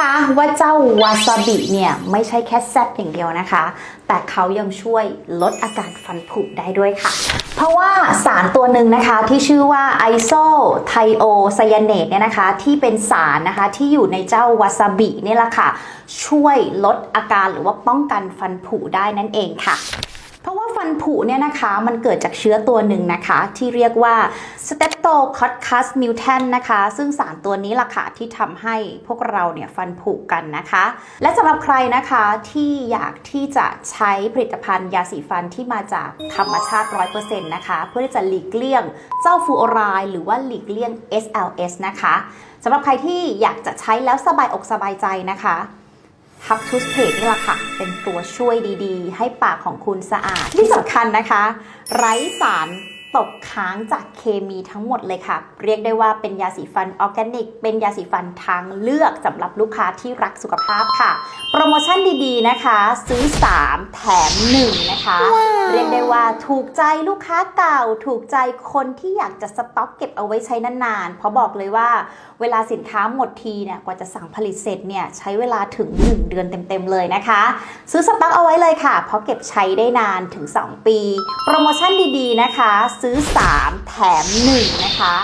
คะว่าเจ้าวาซาบิเนี่ยไม่ใช่แค่แซ่บอย่างเดียวนะคะ แต่เขายังช่วยลดอาการฟันผุได้ด้วยค่ะ เพราะว่าสารตัวหนึ่งนะคะที่ชื่อว่าไอโซไทโอไซยาเนตเนี่ยนะคะที่เป็นสารนะคะที่อยู่ในเจ้าวาซาบิเนี่ยแหละค่ะ ช่วยลดอาการหรือว่าป้องกันฟันผุได้นั่นเองค่ะ ฟันผุเนี่ยนะคะมันเกิดจากเชื้อตัวหนึ่งนะคะ ที่เรียกว่า Streptococcus mutant นะคะ ซึ่งสารตัวนี้ล่ะค่ะที่ทำให้พวกเราเนี่ยฟันผุกันนะคะ และสำหรับใครนะคะที่อยากที่จะใช้ผลิตภัณฑ์ยาสีฟันที่มาจากธรรมชาติ 100%นะคะ เพื่อที่จะหลีกเลี่ยงเจ้าฟูออไรด์หรือว่าหลีกเลี่ยง SLS นะคะสำหรับใครที่อยากจะใช้แล้วสบายอกสบายใจนะคะ ฮับทูสเพดนี่แหละค่ะ เป็นตัวช่วยดีๆ ให้ปากของคุณสะอาด ที่สำคัญนะคะ ไร้สาร ตกค้างจากเคมีทั้งหมดเลยค่ะ เรียกได้ว่าเป็นยาสีฟันออร์แกนิก เป็นยาสีฟันทางเลือกสำหรับลูกค้าที่รักสุขภาพค่ะ โปรโมชั่นดีๆนะคะ ซื้อ 3 แถม 1 นะคะ เรียกได้ว่าถูกใจลูกค้าเก่า ถูกใจคนที่อยากจะสต็อกเก็บเอาไว้ใช้นานๆ เพราะบอกเลยว่าเวลาสินค้าหมดทีเนี่ยกว่าจะสั่งผลิตเสร็จเนี่ยใช้เวลาถึง 1 เดือนเต็มๆเลยนะคะ ซื้อสต็อกเอาไว้เลยค่ะ เพราะเก็บใช้ได้นานถึง 2 ปี โปรโมชั่นดีๆนะคะซื้อ 3 แถม 1 นะคะ